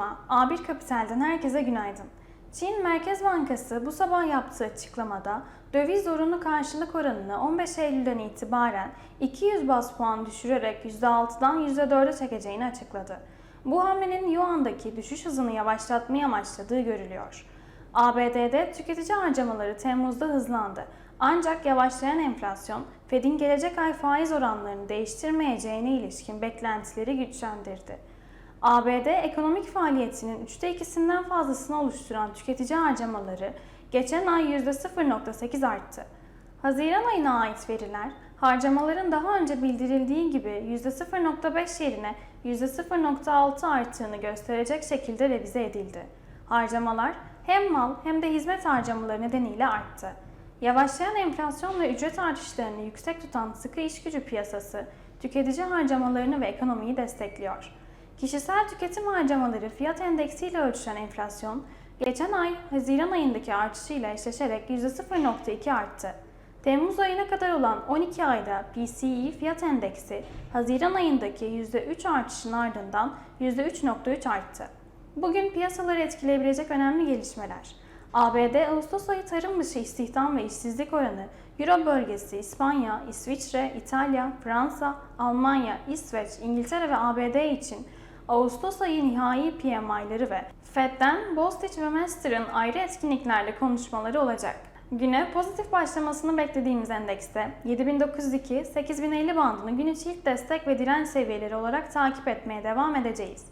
Bugün 1 Eylül Cuma. A1 Kapital'den herkese günaydın. Çin Merkez Bankası bu sabah yaptığı açıklamada döviz zorunlu karşılık oranını 15 Eylül'den itibaren 200 bas puan düşürerek %6'dan %4'e çekeceğini açıkladı. Bu hamlenin Yuan'daki düşüş hızını yavaşlatmayı amaçladığı görülüyor. ABD'de tüketici harcamaları Temmuz'da hızlandı. Ancak yavaşlayan enflasyon, Fed'in gelecek ay faiz oranlarını değiştirmeyeceğine ilişkin beklentileri güçlendirdi. ABD ekonomik faaliyetinin üçte ikisinden fazlasını oluşturan tüketici harcamaları geçen ay %0.8 arttı. Haziran ayına ait veriler harcamaların daha önce bildirildiği gibi %0.5 yerine %0.6 arttığını gösterecek şekilde revize edildi. Harcamalar hem mal hem de hizmet harcamaları nedeniyle arttı. Yavaşlayan enflasyon ve ücret artışlarını yüksek tutan sıkı iş gücü piyasası tüketici harcamalarını ve ekonomiyi destekliyor. Kişisel tüketim harcamaları fiyat endeksiyle ölçülen enflasyon, geçen ay Haziran ayındaki artışıyla eşleşerek %0.2 arttı. Temmuz ayına kadar olan 12 ayda PCE fiyat endeksi, Haziran ayındaki %3 artışın ardından %3.3 arttı. Bugün piyasaları etkileyebilecek önemli gelişmeler. ABD Ağustos ayı tarım dışı istihdam ve işsizlik oranı, Euro bölgesi, İspanya, İsviçre, İtalya, Fransa, Almanya, İsveç, İngiltere ve ABD için Ağustos ayı nihai PMI'ları ve Fed'den Bostic ve Master'ın ayrı etkinliklerle konuşmaları olacak. Güne pozitif başlamasını beklediğimiz endekste 7902-8050 bandını gün içi ilk destek ve direnç seviyeleri olarak takip etmeye devam edeceğiz.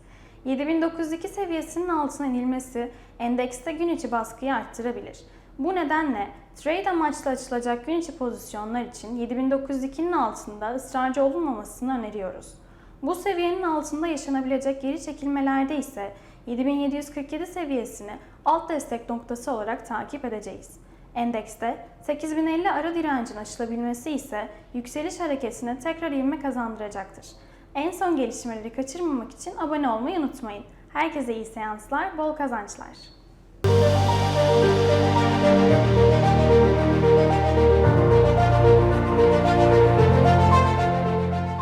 7902 seviyesinin altına inilmesi endekste gün içi baskıyı arttırabilir. Bu nedenle trade amaçlı açılacak gün içi pozisyonlar için 7902'nin altında ısrarcı olunmamasını öneriyoruz. Bu seviyenin altında yaşanabilecek geri çekilmelerde ise 7747 seviyesini alt destek noktası olarak takip edeceğiz. Endekste 8050 ara direncin aşılabilmesi ise yükseliş hareketine tekrar ivme kazandıracaktır. En son gelişmeleri kaçırmamak için abone olmayı unutmayın. Herkese iyi seanslar, bol kazançlar.